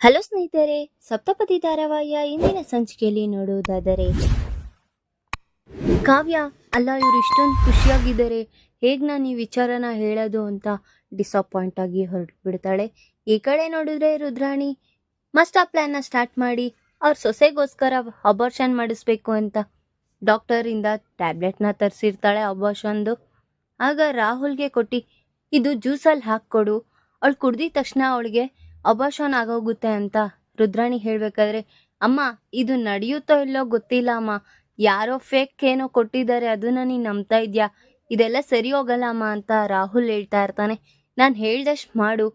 Hello ಸ್ನೇಹಿತರೆ, ಸಪ್ತಪದಿ ಧಾರಾವಾಹಿಯ ಇಂದಿನ ಸಂಚಿಕೆಯಲ್ಲಿ ನೋಡುವುದಾದರೆ, ಕಾವ್ಯ, ಅಲ್ಲ, ಇವರು ಇಷ್ಟೊಂದು ಖುಷಿಯಾಗಿದ್ದಾರೆ. ಹೇಗೆ ನಾನು ಈ ವಿಚಾರನ ಹೇಳೋದು ಅಂತ ಡಿಸಪಾಯಿಂಟ್ ಆಗಿ ಹೊರಟು ಬಿಡ್ತಾಳೆ ಈ ಕಡೆ ನೋಡಿದ್ರೆ ರುದ್ರಾಣಿ ಮಸ್ಟ್ ಆ ಪ್ಲ್ಯಾನ್ನ ಸ್ಟಾರ್ಟ್ ಮಾಡಿ, ಅವ್ರ ಸೊಸೆಗೋಸ್ಕರ ಅಬಾರ್ಷನ್ ಮಾಡಿಸ್ಬೇಕು ಅಂತ ಡಾಕ್ಟರಿಂದ ಟ್ಯಾಬ್ಲೆಟ್ನ ತರಿಸಿರ್ತಾಳೆ ಅಬಾರ್ಷನ್ದು ಆಗ ರಾಹುಲ್ಗೆ ಕೊಟ್ಟು, ಇದು ಜ್ಯೂಸಲ್ಲಿ ಹಾಕ್ಕೊಡು. ಅವಳು ಕುಡ್ದಿದ ತಕ್ಷಣ ಅವಳಿಗೆ ಅಬಾರ್ಷನ್ ಆಗೋಗುತ್ತೆ ಅಂತ ರುದ್ರಾಣಿ ಹೇಳ್ಬೇಕಾದ್ರೆ, ಅಮ್ಮ, ಇದು ನಡೆಯುತ್ತೋ ಇಲ್ಲೋ ಗೊತ್ತಿಲ್ಲ, ಅಮ್ಮ. ಯಾರೋ ಫೇಕ್ ಏನೋ ಕೊಟ್ಟಿದ್ದಾರೆ, ಅದನ್ನ ನೀನು ನಂಬ್ತಾ ಇದ್ಯಾ? ಇದೆಲ್ಲ ಸರಿ ಹೋಗಲ್ಲ, ಅಮ್ಮ, ಅಂತ ರಾಹುಲ್ ಹೇಳ್ತಾ ಇರ್ತಾನೆ. ನಾನು ಹೇಳ್ದಷ್ಟು ಮಾಡು.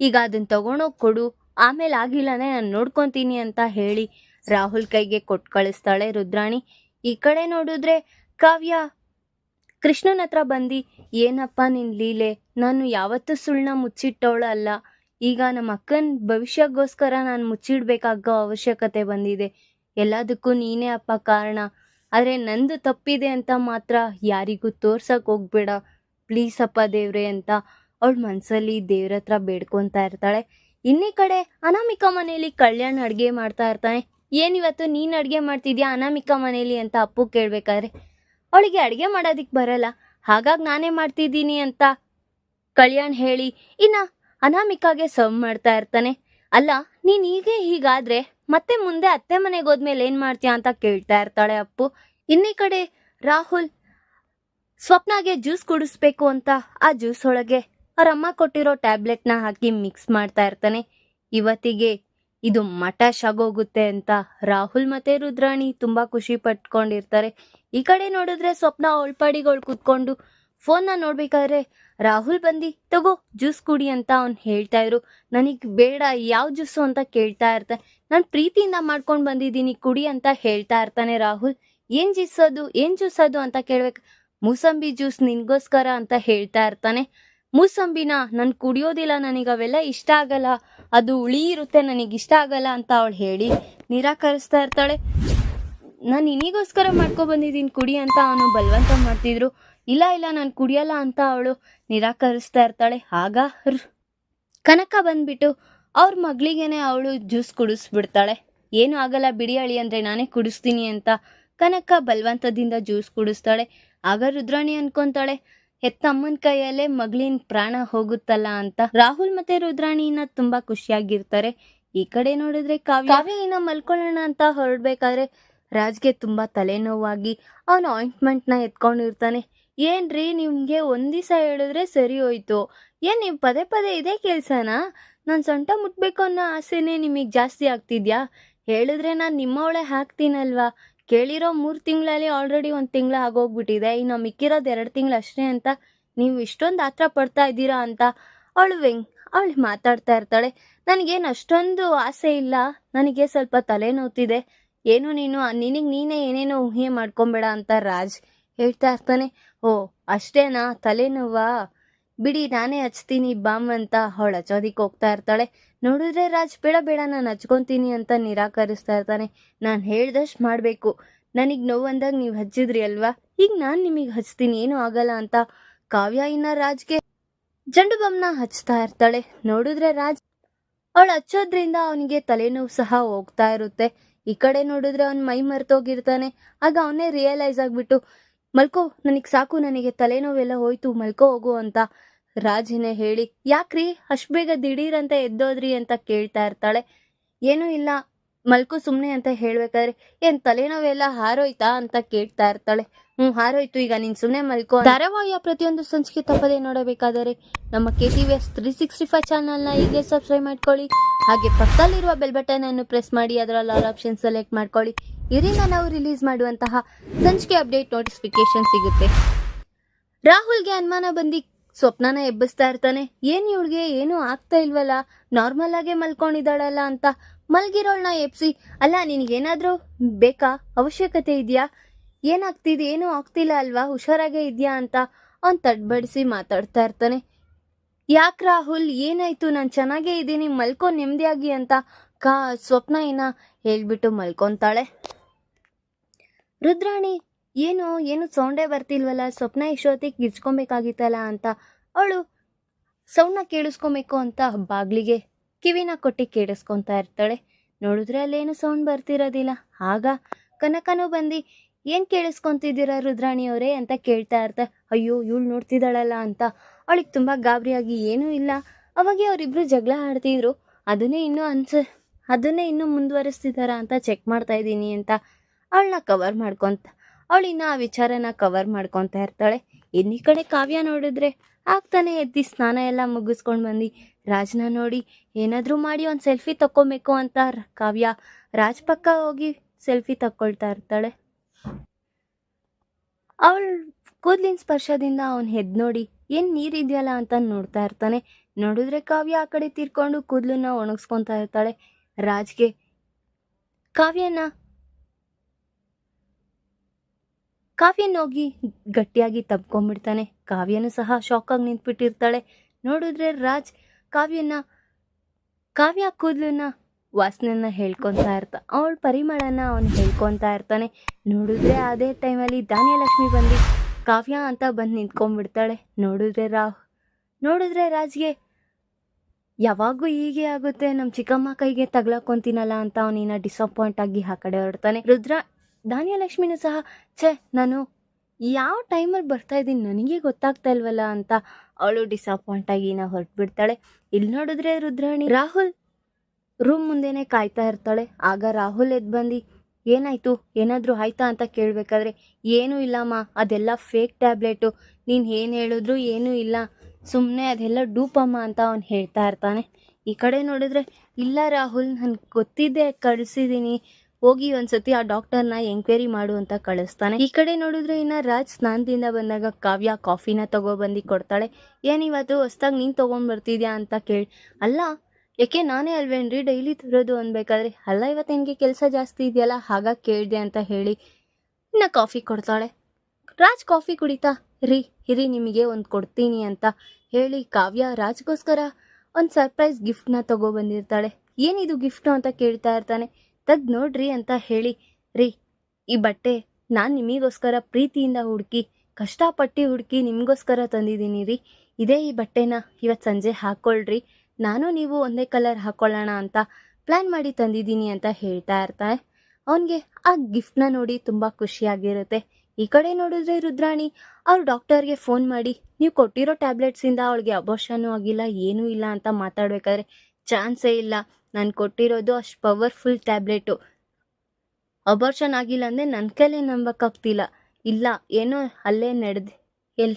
ಈಗ ಅದನ್ನ ತಗೊಂಡೋಗಿ ಕೊಡು. ಆಮೇಲೆ ಆಗಿಲ್ಲನೇ ನಾನು ನೋಡ್ಕೊತೀನಿ ಅಂತ ಹೇಳಿ ರಾಹುಲ್ ಕೈಗೆ ಕೊಟ್ಟು ಕಳಿಸ್ತಾಳೆ ರುದ್ರಾಣಿ. ಈ ಕಡೆ ನೋಡಿದ್ರೆ, ಕಾವ್ಯ, ಕೃಷ್ಣನ ಹತ್ರ ಬಂದು, ಏನಪ್ಪ ನಿನ್ನ ಲೀಲೆ? ನಾನು ಯಾವತ್ತೂ ಸುಳ್ಳನ್ನ ಮುಚ್ಚಿಟ್ಟವಳು ಅಲ್ಲ ಈಗ ನಮ್ಮ ಅಕ್ಕನ ಭವಿಷ್ಯಕ್ಕೋಸ್ಕರ ನಾನು ಮುಚ್ಚಿಡ್ಬೇಕಾಗೋ ಅವಶ್ಯಕತೆ ಬಂದಿದೆ. ಎಲ್ಲದಕ್ಕೂ ನೀನೇ ಅಪ್ಪ ಕಾರಣ. ಆದರೆ ನಂದು ತಪ್ಪಿದೆ ಅಂತ ಮಾತ್ರ ಯಾರಿಗೂ ತೋರ್ಸಕ್ ಹೋಗ್ಬೇಡ. ಪ್ಲೀಸ್ ಅಪ್ಪ ದೇವ್ರೆ ಅಂತ ಅವಳ ಮನಸ್ಸಲ್ಲಿ ದೇವ್ರ ಹತ್ರ ಬೇಡ್ಕೊತಾ ಇರ್ತಾಳೆ. ಇನ್ನೇ ಕಡೆ ಅನಾಮಿಕ ಮನೆಯಲ್ಲಿ ಕಲ್ಯಾಣ್ ಅಡುಗೆ ಮಾಡ್ತಾ ಇರ್ತಾನೆ. ಏನಿವತ್ತು ನೀನು ಅಡುಗೆ ಮಾಡ್ತಿದ್ಯಾ ಅನಾಮಿಕಾ ಮನೆಯಲ್ಲಿ ಅಂತ ಅಪ್ಪು ಕೇಳಬೇಕಾದ್ರೆ, ಅವಳಿಗೆ ಅಡುಗೆ ಮಾಡೋದಿಕ್ ಬರಲ್ಲ. ಹಾಗಾಗಿ ನಾನೇ ಮಾಡ್ತಿದ್ದೀನಿ ಅಂತ ಕಲ್ಯಾಣ್ ಹೇಳಿ, ಇನ್ನ ಅನಾಮಿಕಾಗೆ ಸರ್ವ್ ಮಾಡ್ತಾ ಇರ್ತಾನೆ. ಅಲ್ಲ, ನೀನ್ ಹೀಗೆ ಹೀಗಾದ್ರೆ ಮತ್ತೆ ಮುಂದೆ ಅತ್ತೆ ಮನೆಗೆ ಹೋದ್ಮೇಲೆ ಏನ್ ಮಾಡ್ತೀಯಾ ಅಂತ ಕೇಳ್ತಾ ಇರ್ತಾಳೆ ಅಪ್ಪು. ಇನ್ನೇ ಕಡೆ ರಾಹುಲ್ ಸ್ವಪ್ನಾಗೆ ಜ್ಯೂಸ್ ಕುಡಿಸ್ಬೇಕು ಅಂತ ಆ ಜ್ಯೂಸ್ ಒಳಗೆ ಅವ್ರ ಅಮ್ಮ ಕೊಟ್ಟಿರೋ ಟ್ಯಾಬ್ಲೆಟ್ನ ಹಾಕಿ ಮಿಕ್ಸ್ ಮಾಡ್ತಾ ಇರ್ತಾನೆ. ಇವತ್ತಿಗೆ ಇದು ಮಟಾಶ್ ಆಗೋಗುತ್ತೆ ಅಂತ ರಾಹುಲ್ ಮತ್ತೆ ರುದ್ರಾಣಿ ತುಂಬಾ ಖುಷಿ ಪಟ್ಕೊಂಡಿರ್ತಾರೆ. ಈ ಕಡೆ ನೋಡಿದ್ರೆ ಸ್ವಪ್ನ ಒಳ್ಪಾಡಿಗಳು ಕುತ್ಕೊಂಡು ಫೋನ್ನ ನೋಡ್ಬೇಕಾದ್ರೆ ರಾಹುಲ್ ಬಂದು, ತಗೋ, ಜ್ಯೂಸ್ ಕುಡಿ ಅಂತ ಅವ್ನು ಹೇಳ್ತಾ ಇದ್ರು. ನನಗೆ ಬೇಡ, ಯಾವ ಜ್ಯೂಸು ಅಂತ ಕೇಳ್ತಾ ಇರ್ತಾನೆ ನಾನು ಪ್ರೀತಿಯಿಂದ ಮಾಡ್ಕೊಂಡು ಬಂದಿದ್ದೀನಿ, ಕುಡಿ ಅಂತ ಹೇಳ್ತಾ ಇರ್ತಾನೆ ರಾಹುಲ್. ಏನ್ ಜ್ಯೂಸ್ ಅದು? ಏನ್ ಜ್ಯೂಸ್ ಅದು? ಅಂತ ಕೇಳ್ಬೇಕು. ಮೂಸಂಬಿ ಜ್ಯೂಸ್ ನಿನ್ಗೋಸ್ಕರ ಅಂತ ಹೇಳ್ತಾ ಇರ್ತಾನೆ. ಮೂಸಂಬಿನ? ನಾನು ಕುಡಿಯೋದಿಲ್ಲ ನನಗೆ, ಅವೆಲ್ಲ ಇಷ್ಟ ಆಗಲ್ಲ. ಅದು ಹುಳಿ ಇರುತ್ತೆ, ನನಗೆ ಇಷ್ಟ ಆಗಲ್ಲ ಅಂತ ಅವಳು ಹೇಳಿ ನಿರಾಕರಿಸ್ತಾ ಇರ್ತಾಳೆ. ನಾನು ನಿನಿಗೋಸ್ಕರ ಮಾಡ್ಕೊ ಬಂದಿದ್ದೀನಿ, ಕುಡಿ ಅಂತ ಅವನು ಬಲವಂತ ಮಾಡ್ತಿದ್ರು. ಇಲ್ಲ ಇಲ್ಲ, ನಾನು ಕುಡಿಯಲ್ಲ ಅಂತ ಅವಳು ನಿರಾಕರಿಸ್ತಾ ಇರ್ತಾಳೆ. ಆಗ ಕನಕ ಬಂದ್ಬಿಟ್ಟು ಅವ್ರ ಮಗಳಿಗೇನೆ ಅವಳು ಜ್ಯೂಸ್ ಕುಡಿಸ್ಬಿಡ್ತಾಳೆ. ಏನು ಆಗಲ್ಲ, ಬಿಡಿ ಅಳಿ ಅಂದರೆ ನಾನೇ ಕುಡಿಸ್ತೀನಿ ಅಂತ ಕನಕ ಬಲವಂತದಿಂದ ಜ್ಯೂಸ್ ಕುಡಿಸ್ತಾಳೆ. ಆಗ ರುದ್ರಾಣಿ ಅನ್ಕೊಂತಾಳೆ ಹೆತ್ತಮ್ಮನ ಕೈಯಲ್ಲೇ ಮಗಳಿನ ಪ್ರಾಣ ಹೋಗುತ್ತಲ್ಲ ಅಂತ. ರಾಹುಲ್ ಮತ್ತೆ ರುದ್ರಾಣಿನ ತುಂಬಾ ಖುಷಿಯಾಗಿರ್ತಾರೆ. ಈ ಕಡೆ ನೋಡಿದ್ರೆ ಕಾವ್ಯ ಇನ್ನ ಮಲ್ಕೊಳ್ಳೋಣ ಅಂತ ಹೊರಡ್ಬೇಕಾದ್ರೆ ರಾಜ್ಗೆ ತುಂಬಾ ತಲೆನೋವಾಗಿ ಅವನ ಆಯಿಂಟ್ಮೆಂಟ್ನ ಎತ್ಕೊಂಡಿರ್ತಾನೆ. ಏನ್ರಿ ನಿಮಗೆ ಒಂದ್ ದಿವಸ ಹೇಳಿದ್ರೆ ಸರಿ ಹೋಯ್ತು. ಏನು ನೀವು ಪದೇ ಪದೇ ಇದೇ ಕೆಲಸನಾ? ನಾನು ಸೊಂಟ ಮುಟ್ಬೇಕು ಅನ್ನೋ ಆಸೆನೇ ನಿಮಗೆ ಜಾಸ್ತಿ ಆಗ್ತಿದ್ಯಾ? ಹೇಳಿದ್ರೆ ನಾನು ನಿಮ್ಮವಳೆ ಹಾಕ್ತೀನಲ್ವಾ? ಕೇಳಿರೋ ಮೂರು ತಿಂಗಳಲ್ಲಿ ಆಲ್ರೆಡಿ ಒಂದು ತಿಂಗಳು ಆಗೋಗ್ಬಿಟ್ಟಿದೆ. ಇನ್ನು ಮಿಕ್ಕಿರೋದು ಎರಡು ತಿಂಗಳು ಅಷ್ಟೇ ಅಂತ ನೀವು ಇಷ್ಟೊಂದು ಆತ್ರ ಪಡ್ತಾ ಇದ್ದೀರಾ ಅಂತ ಅವಳು ವೆಂಗ್, ಅವಳು ಮಾತಾಡ್ತಾ ಇರ್ತಾಳೆ. ನನಗೇನು ಅಷ್ಟೊಂದು ಆಸೆ ಇಲ್ಲ. ನನಗೆ ಸ್ವಲ್ಪ ತಲೆನೋವ್ತಿದೆ. ಏನು ನೀನು, ನಿನಗೆ ನೀನೇ ಏನೇನೋ ಊಹೆ ಮಾಡ್ಕೊಂಬೇಡ ಅಂತ ರಾಜ್. ಹೇಳ್ತಾ ಇರ್ತಾನೆ ಓ, ಅಷ್ಟೇನಾ? ತಲೆನೋವಾ? ಬಿಡಿ, ನಾನೇ ಹಚ್ತೀನಿ ಬಾಮ್ ಅಂತ ಅವಳು ಹಚ್ಚೋದಿಕ್ಕೆ ಹೋಗ್ತಾ ಇರ್ತಾಳೆ. ನೋಡಿದ್ರೆ ರಾಜ್, ಬೇಡ ಬೇಡ, ನಾನು ಹಚ್ಕೊತೀನಿ ಅಂತ ನಿರಾಕರಿಸ್ತಾ ಇರ್ತಾನೆ ನಾನು ಹೇಳ್ದಷ್ಟು ಮಾಡಬೇಕು. ನನಗೆ ನೋವು ನೀವು ಹಚ್ಚಿದ್ರಿ ಅಲ್ವಾ? ಈಗ ನಾನು ನಿಮಗೆ ಹಚ್ತೀನಿ, ಏನೂ ಆಗಲ್ಲ ಅಂತ ಕಾವ್ಯ ಇನ್ನ ರಾಜ್ಗೆ ಜಂಡು ಬಮ್ನ ಹಚ್ತಾ ಇರ್ತಾಳೆ. ನೋಡಿದ್ರೆ ರಾಜ್, ಅವಳು ಹಚ್ಚೋದ್ರಿಂದ ಅವನಿಗೆ ತಲೆನೋವು ಸಹ ಹೋಗ್ತಾ ಇರುತ್ತೆ. ಈ ಕಡೆ ನೋಡಿದ್ರೆ ಅವ್ನ ಮೈ ಮರ್ತೋಗಿರ್ತಾನೆ ಆಗ ಅವನೇ ರಿಯಲೈಸ್ ಆಗ್ಬಿಟ್ಟು ಮಲ್ಕೋ, ನನಗೆ ಸಾಕು, ನನಗೆ ತಲೆನೋವೆಲ್ಲ ಹೋಯ್ತು, ಮಲ್ಕೋ ಹೋಗು ಅಂತ ರಾಜಿನೇ ಹೇಳಿ, ಯಾಕ್ರಿ ಅಷ್ಟು ಬೇಗ ದಿಢೀರ್ ಅಂತ ಎದ್ದೋದ್ರಿ ಅಂತ ಕೇಳ್ತಾ ಇರ್ತಾಳೆ. ಏನೂ ಇಲ್ಲ ಮಲ್ಕೋ ಸುಮ್ಮನೆ ಅಂತ ಹೇಳ್ಬೇಕಾದ್ರೆ, ಏನ್ ತಲೆನೋವೆಲ್ಲ ಹಾರೋಯ್ತಾ? ಅಂತ ಕೇಳ್ತಾ ಇರ್ತಾಳೆ. ಹ್ಮ್ ಹಾರೋಯ್ತು. ಈಗ ನೀನ್ ಸುಮ್ಮನೆ ಮಲ್ಕೋ ಧಾರಾವಾಹಿಯ ಪ್ರತಿಯೊಂದು ಸಂಚಿಕೆ ತಪ್ಪದೆ ನೋಡಬೇಕಾದರೆ, ನಮ್ಮ K T V S three sixty five ಚಾನಲ್ನ ಈಗಲೇ ಸಬ್ಸ್ಕ್ರೈಬ್ ಮಾಡ್ಕೊಳ್ಳಿ. ಹಾಗೆ ಪಕ್ಕದಲ್ಲಿರುವ ಬೆಲ್ ಬಟನ್ ಅನ್ನು ಪ್ರೆಸ್ ಮಾಡಿ, ಅದರಲ್ಲಿ ಆಲ್ ಆಪ್ಷನ್ ಸೆಲೆಕ್ಟ್ ಮಾಡ್ಕೊಳ್ಳಿ. ಇದರಿಂದ ನಾವು ರಿಲೀಸ್ ಮಾಡುವಂತಹ ಸಂಚಿಕೆ ಅಪ್ಡೇಟ್ ನೋಟಿಫಿಕೇಶನ್ ಸಿಗುತ್ತೆ. ರಾಹುಲ್ಗೆ ಅನುಮಾನ ಬಂದಿ ಸ್ವಪ್ನನ ಎಬ್ಬಿಸ್ತಾ ಇರ್ತಾನೆ. ಏನ್ ಇವಳಿಗೆ? ಏನೂ ಆಗ್ತಾ ಇಲ್ವಲ್ಲ? ನಾರ್ಮಲ್ ಆಗೇ ಮಲ್ಕೊಂಡಿದ್ದಾಳಲ್ಲ ಅಂತ ಮಲ್ಗಿರೋಳ್ನ ಎಪ್ಸಿ ಅಲ್ಲ, ನಿನಗೇನಾದರೂ ಬೇಕಾ? ಅವಶ್ಯಕತೆ ಇದೆಯಾ? ಏನಾಗ್ತಿದೆ? ಏನೂ ಆಗ್ತಿಲ್ಲ ಅಲ್ವಾ? ಹುಷಾರಾಗೇ ಇದೆಯಾ ಅಂತ ಅವ್ನು ತಡ್ಬಡಿಸಿ ಮಾತಾಡ್ತಾ ಇರ್ತಾನೆ. ಯಾಕ್ ರಾಹುಲ್? ಏನಾಯ್ತು? ನಾನು ಚೆನ್ನಾಗೇ ಇದ್ದೀನಿ. ಮಲ್ಕೋ ನೆಮ್ಮದಿಯಾಗಿ ಅಂತ ಕಾ ಸ್ವಪ್ನ ಏನ ಹೇಳ್ಬಿಟ್ಟು ಮಲ್ಕೊತಾಳೆ. ರುದ್ರಾಣಿ, ಏನು? ಏನು ಸೌಂಡೇ ಬರ್ತಿಲ್ವಲ್ಲ? ಸ್ವಪ್ನ ಇಷ್ಟೊತ್ತಿಗೆ ಗಿರ್ಚ್ಕೊಬೇಕಾಗಿತ್ತಲ್ಲ ಅಂತ ಅವಳು ಸೌಂಡ್ನ ಕೇಳಿಸ್ಕೊಬೇಕು ಅಂತ ಬಾಗ್ಲಿಗೆ ಕಿವಿನ ಕೊಟ್ಟಿ ಕೇಳಿಸ್ಕೊತಾ ಇರ್ತಾಳೆ. ನೋಡಿದ್ರೆ ಅಲ್ಲೇನು ಸೌಂಡ್ ಬರ್ತಿರೋದಿಲ್ಲ. ಆಗ ಕನಕನೂ ಬಂದು, ಏನು ಕೇಳಿಸ್ಕೊತಿದ್ದೀರ ರುದ್ರಾಣಿಯವರೇ? ಅಂತ ಕೇಳ್ತಾ ಇರ್ತಾ, ಅಯ್ಯೋ, ಇವಳು ನೋಡ್ತಿದ್ದಾಳಲ್ಲ ಅಂತ. ಅವಳಿಗೆ ತುಂಬ ಗಾಬರಿಯಾಗಿ, ಏನೂ ಇಲ್ಲ. ಅವಾಗೆ ಅವರಿಬ್ಬರು ಜಗಳ ಆಡ್ತಿದ್ರು. ಅದನ್ನೇ ಇನ್ನೂ ಅನ್ಸ, ಅದನ್ನೇ ಇನ್ನೂ ಮುಂದುವರಿಸ್ತಿದ್ದಾರಾ ಅಂತ ಚೆಕ್ ಮಾಡ್ತಾ ಇದ್ದೀನಿ ಅಂತ ಅವಳನ್ನ ಕವರ್ ಮಾಡ್ಕೊತ, ಅವಳಿನ್ನ ಆ ವಿಚಾರನ ಕವರ್ ಮಾಡ್ಕೊತಾ ಇರ್ತಾಳೆ. ಇನ್ನಿ ಕಡೆ ಕಾವ್ಯ ನೋಡಿದ್ರೆ ಆಗ್ತಾನೆ ಎದ್ದು, ಸ್ನಾನ ಎಲ್ಲ ಮುಗಿಸ್ಕೊಂಡು ಬಂದು. ರಾಜ್ನ ನೋಡಿ ಏನಾದರೂ ಮಾಡಿ ಒಂದು ಸೆಲ್ಫಿ ತಕ್ಕೊಬೇಕು ಅಂತ ಕಾವ್ಯ ರಾಜ್ ಪಕ್ಕ ಹೋಗಿ ಸೆಲ್ಫಿ ತಕ್ಕೊಳ್ತಾ ಇರ್ತಾಳೆ. ಅವಳ ಕೂದಲಿನ ಸ್ಪರ್ಶದಿಂದ ಅವನ್ ಹೆದ್ ನೋಡಿ, ಏನು ನೀರಿದೆಯಲ್ಲ? ಅಂತ ನೋಡ್ತಾ ಇರ್ತಾನೆ. ನೋಡಿದ್ರೆ ಕಾವ್ಯ ಆ ಕಡೆ ತೀರ್ಕೊಂಡು ಕೂದಲನ್ನ ಒಣಗಿಸ್ಕೊತಾ ಇರ್ತಾಳೆ. ರಾಜ್ಗೆ ಕಾವ್ಯನ ಕಾವ್ಯನ ಹೋಗಿ ಗಟ್ಟಿಯಾಗಿ ತಬ್ಕೊಂಡ್ಬಿಡ್ತಾನೆ. ಕಾವ್ಯನು ಸಹ ಶಾಕಾಗಿ ನಿಂತ್ಬಿಟ್ಟಿರ್ತಾಳೆ. ನೋಡಿದ್ರೆ ರಾಜ್ ಕಾವ್ಯನ, ಕಾವ್ಯ ಕೂದಲನ್ನ ವಾಸನೆನ ಹೇಳ್ಕೊತಾ ಇರ್ತ. ಅವಳ ಪರಿಮಳನ ಅವನು ಹೇಳ್ಕೊತಾ ಇರ್ತಾನೆ. ನೋಡಿದ್ರೆ ಅದೇ ಟೈಮಲ್ಲಿ ಧಾನ್ಯಲಕ್ಷ್ಮಿ ಬಂದು ಕಾವ್ಯ ಅಂತ ಬಂದು ನಿಂತ್ಕೊಂಡ್ಬಿಡ್ತಾಳೆ. ನೋಡಿದ್ರೆ ರಾವ್ ನೋಡಿದ್ರೆ ರಾಜ್ಗೆ ಯಾವಾಗೂ ಹೀಗೆ ಆಗುತ್ತೆ. ನಮ್ಮ ಚಿಕ್ಕಮ್ಮ ಕೈಗೆ ತಗ್ಲಾಕೊಂತೀನಲ್ಲ ಅಂತ ಅವನಿನ್ನ ಡಿಸಪಾಯಿಂಟ್ ಆಗಿ ಆ ಕಡೆ ಹೊರಡ್ತಾನೆ. ರುದ್ರ ಧಾನ್ಯಲಕ್ಷ್ಮಿನೂ ಸಹ, ಛೇ, ನಾನು ಯಾವ ಟೈಮಲ್ಲಿ ಬರ್ತಾ ಇದ್ದೀನಿ ನನಗೆ ಗೊತ್ತಾಗ್ತಾ ಇಲ್ವಲ್ಲ ಅಂತ ಅವಳು ಡಿಸಪಾಯಿಂಟ್ ಆಗಿ ನಾ ಹೊರಟ್ಬಿಡ್ತಾಳೆ. ಇಲ್ಲಿ ನೋಡಿದ್ರೆ ರುದ್ರಾಣಿ, ರಾಹುಲ್ ರೂಮ್ ಮುಂದೆನೆ ಕಾಯ್ತಾ ಇರ್ತಾಳೆ. ಆಗ ರಾಹುಲ್ ಎದ್ದು ಬಂದು, ಏನಾಯ್ತು? ಏನಾದರೂ ಆಯ್ತಾ ಅಂತ ಕೇಳಬೇಕಾದ್ರೆ, ಏನೂ ಇಲ್ಲಮ್ಮ ಅದೆಲ್ಲ ಫೇಕ್ ಟ್ಯಾಬ್ಲೆಟು ನೀನು ಏನು ಹೇಳಿದ್ರು ಏನೂ ಇಲ್ಲ. ಸುಮ್ಮನೆ ಅದೆಲ್ಲ ಡೂಪಮ್ಮ ಅಂತ ಅವನು ಹೇಳ್ತಾ ಇರ್ತಾನೆ. ಈ ಕಡೆ ನೋಡಿದ್ರೆ, ಇಲ್ಲ ರಾಹುಲ್, ನನಗೆ ಗೊತ್ತಿದ್ದೆ ಕಳಿಸಿದ್ದೀನಿ ಹೋಗಿ ಒಂದ್ಸತಿ ಆ ಡಾಕ್ಟರ್ನ ಎಂಕ್ವೈರಿ ಮಾಡು ಅಂತ ಕಳಿಸ್ತಾನೆ. ಈ ಕಡೆ ನೋಡಿದ್ರೆ ಇನ್ನ ರಾಜ್ ಸ್ನಾನದಿಂದ ಬಂದಾಗ ಕಾವ್ಯ ಕಾಫಿನ ತಗೊಬಂದು ಕೊಡ್ತಾಳೆ. ಏನಿವತ್ತು ಹೊಸ್ದಾಗಿ ನೀನು ತೊಗೊಂಡ್ಬರ್ತಿದ್ಯಾ ಅಂತ ಕೇಳಿ ಅಲ್ಲ, ಯಾಕೆ ನಾನೇ ಅಲ್ವೇನ್ರಿ? ಡೈಲಿ ತರೋದು ಅನ್ಬೇಕಾದ್ರೆ ಅಲ್ಲ, ಇವತ್ತು ನಿನಗೆ ಕೆಲಸ ಜಾಸ್ತಿ ಇದೆಯಲ್ಲ, ಹಾಗಾಗಿ ಕೇಳಿದೆ ಅಂತ ಹೇಳಿ ಇನ್ನ ಕಾಫಿ ಕೊಡ್ತಾಳೆ. ರಾಜ್ ಕಾಫಿ ಕುಡಿತಾ, ರೀ, ಇರಿ ನಿಮಗೆ ಒಂದು ಕೊಡ್ತೀನಿ ಅಂತ ಹೇಳಿ ಕಾವ್ಯ ರಾಜ್ಗೋಸ್ಕರ ಒಂದು ಸರ್ಪ್ರೈಸ್ ಗಿಫ್ಟ್ನ ತಗೊಬಂದಿರ್ತಾಳೆ ಏನಿದು ಗಿಫ್ಟು ಅಂತ ಕೇಳ್ತಾ ಇರ್ತಾನೆ. ತಗ್ ನೋಡ್ರಿ ಅಂತ ಹೇಳಿ, ರೀ, ಈ ಬಟ್ಟೆ ನಾನು ನಿಮಗೋಸ್ಕರ ಪ್ರೀತಿಯಿಂದ ಹುಡುಕಿ, ಕಷ್ಟಪಟ್ಟು ಹುಡುಕಿ ನಿಮಗೋಸ್ಕರ ತಂದಿದ್ದೀನಿ ರೀ. ಇದೇ ಈ ಬಟ್ಟೆನ ಇವತ್ತು ಸಂಜೆ ಹಾಕ್ಕೊಳ್ರಿ ನಾನು ನೀವು ಒಂದೇ ಕಲರ್ ಹಾಕೊಳ್ಳೋಣ ಅಂತ ಪ್ಲ್ಯಾನ್ ಮಾಡಿ ತಂದಿದ್ದೀನಿ ಅಂತ ಹೇಳ್ತಾ ಇರ್ತಾನೆ ಅವನಿಗೆ ಆ ಗಿಫ್ಟ್ನ ನೋಡಿ ತುಂಬ ಖುಷಿಯಾಗಿರುತ್ತೆ. ಈ ಕಡೆ ನೋಡಿದ್ರೆ ರುದ್ರಾಣಿ, ಅವ್ರು ಡಾಕ್ಟರ್ಗೆ ಫೋನ್ ಮಾಡಿ, ನೀವು ಕೊಟ್ಟಿರೋ ಟ್ಯಾಬ್ಲೆಟ್ಸಿಂದ ಅವಳಿಗೆ ಅಬೋಷನೂ ಆಗಿಲ್ಲ, ಏನೂ ಇಲ್ಲ ಅಂತ ಮಾತಾಡಬೇಕಾದ್ರೆ ಚಾನ್ಸೇ ಇಲ್ಲ. ನಾನು ಕೊಟ್ಟಿರೋದು ಅಷ್ಟು ಪವರ್ಫುಲ್ ಟ್ಯಾಬ್ಲೆಟು ಅಬೋರ್ಷನ್ ಆಗಿಲ್ಲ ಅಂದರೆ ನನ್ನ ಕೈಲೇ ನಂಬಕ್ಕಾಗ್ತಿಲ್ಲ. ಇಲ್ಲ, ಏನೋ ಅಲ್ಲೇ ನಡೆದು, ಎಲ್,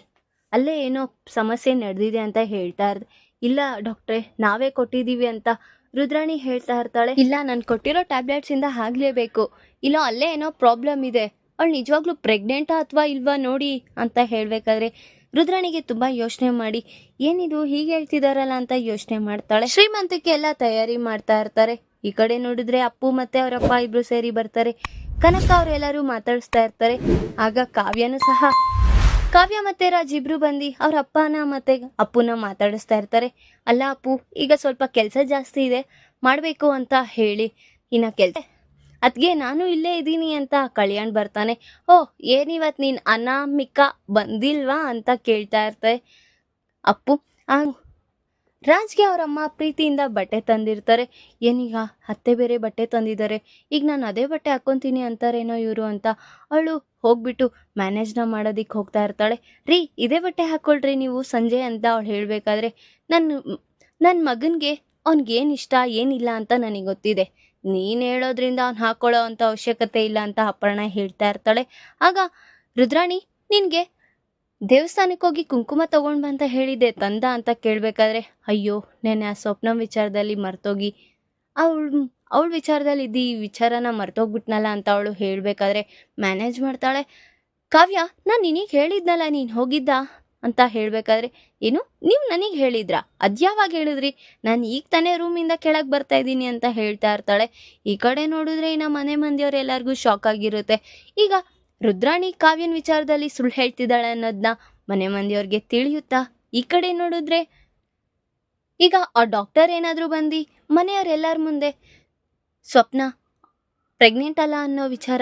ಅಲ್ಲೇ ಏನೋ ಸಮಸ್ಯೆ ನಡೆದಿದೆ ಅಂತ ಹೇಳ್ತಾ ಇರ್ದೆ, ಇಲ್ಲ ಡಾಕ್ಟ್ರೆ ನಾವೇ ಕೊಟ್ಟಿದ್ದೀವಿ ಅಂತ ರುದ್ರಾಣಿ ಹೇಳ್ತಾ ಇರ್ತಾಳೆ. ಇಲ್ಲ, ನಾನು ಕೊಟ್ಟಿರೋ ಟ್ಯಾಬ್ಲೆಟ್ಸಿಂದ ಆಗಲೇಬೇಕು. ಇಲ್ಲ ಅಲ್ಲೇ ಏನೋ ಪ್ರಾಬ್ಲಮ್ ಇದೆ. ಅವಳು ನಿಜವಾಗ್ಲೂ ಪ್ರೆಗ್ನೆಂಟಾ ಅಥವಾ ಇಲ್ವಾ ನೋಡಿ ಅಂತ ಹೇಳಬೇಕಾದ್ರೆ ರುದ್ರಾಣಿಗೆ ತುಂಬಾ ಯೋಚನೆ ಮಾಡಿ, ಏನಿದು ಹೀಗೆ ಹೇಳ್ತಿದಾರಲ್ಲ ಅಂತ ಯೋಚನೆ ಮಾಡ್ತಾಳೆ. ಶ್ರೀಮಂತಕ್ಕೆ ಎಲ್ಲ ತಯಾರಿ ಮಾಡ್ತಾ ಇರ್ತಾರೆ. ಈ ಕಡೆ ನೋಡಿದ್ರೆ ಅಪ್ಪು ಮತ್ತೆ ಅವರಪ್ಪ ಇಬ್ರು ಸೇರಿ ಬರ್ತಾರೆ. ಕನಕ ಅವರೆಲ್ಲರೂ ಮಾತಾಡಿಸ್ತಾ ಇರ್ತಾರೆ. ಆಗ ಕಾವ್ಯನೂ ಸಹ, ಕಾವ್ಯ ಮತ್ತೆ ರಾಜ್ ಇಬ್ರು ಬಂದು ಅವ್ರ ಅಪ್ಪನ ಮತ್ತೆ ಅಪ್ಪುನ ಮಾತಾಡಿಸ್ತಾ ಇರ್ತಾರೆ. ಅಲ್ಲ ಅಪ್ಪು, ಈಗ ಸ್ವಲ್ಪ ಕೆಲಸ ಜಾಸ್ತಿ ಇದೆ, ಮಾಡಬೇಕು ಅಂತ ಹೇಳಿ. ಇನ್ನ ಕೆಲಸ ಅದ್ಗೆ ನಾನು ಇಲ್ಲೇ ಇದ್ದೀನಿ ಅಂತ ಕಲ್ಯಾಣ್ ಬರ್ತಾನೆ, ಓ ಏನಿವತ್ತು ನೀನು ಅನಾಮಿಕ ಬಂದಿಲ್ವಾ ಅಂತ ಕೇಳ್ತಾ ಇರ್ತಾರೆ ಅಪ್ಪು. ಆ, ರಾಜ್ಗೆ ಅವರಮ್ಮ ಪ್ರೀತಿಯಿಂದ ಬಟ್ಟೆ ತಂದಿರ್ತಾರೆ. ಏನೀಗ ಅತ್ತೆ ಬೇರೆ ಬಟ್ಟೆ ತಂದಿದ್ದಾರೆ. ಈಗ ನಾನು ಅದೇ ಬಟ್ಟೆ ಹಾಕ್ಕೊತೀನಿ ಅಂತಾರೇನೋ ಇವರು ಅಂತ ಅವಳು ಹೋಗ್ಬಿಟ್ಟು ಮ್ಯಾನೇಜ್ನ ಮಾಡೋದಕ್ಕೆ ಹೋಗ್ತಾ ಇರ್ತಾಳೆ. ರೀ, ಇದೇ ಬಟ್ಟೆ ಹಾಕ್ಕೊಳ್ರಿ ನೀವು ಸಂಜೆ ಅಂತ ಅವಳು ಹೇಳಬೇಕಾದ್ರೆ ನನ್ನ ನನ್ನ ಮಗನಿಗೆ ಅವ್ನಿಗೇನು ಇಷ್ಟ, ಏನಿಲ್ಲ ಅಂತ ನನಗೆ ಗೊತ್ತಿದೆ. ನೀನು ಹೇಳೋದ್ರಿಂದ ಅವ್ನು ಹಾಕೊಳ್ಳೋ ಅಂಥ ಅವಶ್ಯಕತೆ ಇಲ್ಲ ಅಂತ ಅಪರ್ಣ ಹೇಳ್ತಾ ಇರ್ತಾಳೆ. ಆಗ ರುದ್ರಾಣಿ, ನಿನಗೆ ದೇವಸ್ಥಾನಕ್ಕೆ ಹೋಗಿ ಕುಂಕುಮ ತಗೊಂಡು ಅಂತ ಹೇಳಿದೆ ತಂದ ಅಂತ ಕೇಳಬೇಕಾದ್ರೆ, ಅಯ್ಯೋ ನೆನೆ ಆ ಸ್ವಪ್ನ ವಿಚಾರದಲ್ಲಿ ಮರ್ತೋಗಿ, ಅವಳು, ಅವಳ ವಿಚಾರದಲ್ಲಿ ಇದ್ದು ಈ ವಿಚಾರನ ಮರ್ತೋಗ್ಬಿಟ್ನಲ್ಲ ಅಂತ ಅವಳು ಹೇಳಬೇಕಾದ್ರೆ ಮ್ಯಾನೇಜ್ ಮಾಡ್ತಾಳೆ. ಕಾವ್ಯ, ನಾನು ನಿನಗೆ ಹೇಳಿದ್ನಲ್ಲ, ನೀನು ಹೋಗಿದ್ದ? ಅಂತ ಹೇಳಬೇಕಾದ್ರೆ, ಏನು? ನೀವು ನನಗೆ ಹೇಳಿದ್ರಾ? ಅದ್ಯಾವಾಗ ಹೇಳಿದ್ರಿ? ನಾನು ಈಗ ತಾನೇ ರೂಮಿಂದ ಕೆಳಗೆ ಬರ್ತಾ ಇದ್ದೀನಿ ಅಂತ ಹೇಳ್ತಾ ಇರ್ತಾಳೆ. ಈ ಕಡೆ ನೋಡಿದ್ರೆ ಇನ್ನು ಮನೆ ಮಂದಿಯವ್ರು ಶಾಕ್ ಆಗಿರುತ್ತೆ. ಈಗ ರುದ್ರಾಣಿ ಕಾವ್ಯನ ವಿಚಾರದಲ್ಲಿ ಸುಳ್ಳು ಹೇಳ್ತಿದ್ದಾಳೆ ಅನ್ನೋದನ್ನ ಮನೆ ಮಂದಿಯವ್ರಿಗೆ ತಿಳಿಯುತ್ತಾ? ಈ ಕಡೆ ನೋಡಿದ್ರೆ, ಈಗ ಆ ಡಾಕ್ಟರ್ ಏನಾದರೂ ಬಂದು ಮನೆಯವರೆಲ್ಲರ ಮುಂದೆ, ಸ್ವಪ್ನ ಪ್ರೆಗ್ನೆಂಟ್ ಅಲ್ಲ ಅನ್ನೋ ವಿಚಾರ